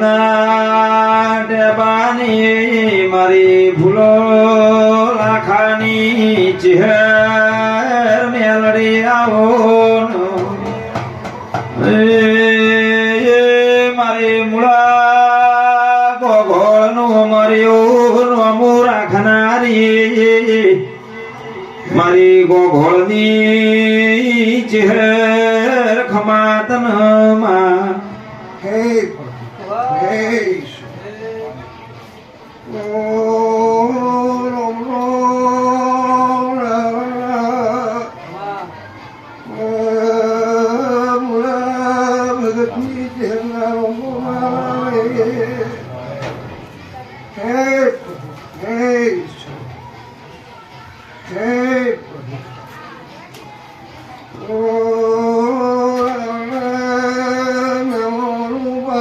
બેટોના ટેબાની મારી ભૂલો લાખાની ચહેર મેલડી આવો. મારી મૂળા ગોગોળનું મર્યું નોમું રાખનારી મારી ગોગોળની ચહેર ખમાતનમાં હે પ્રભુ હે Hey, hey, hey, hey. Oh.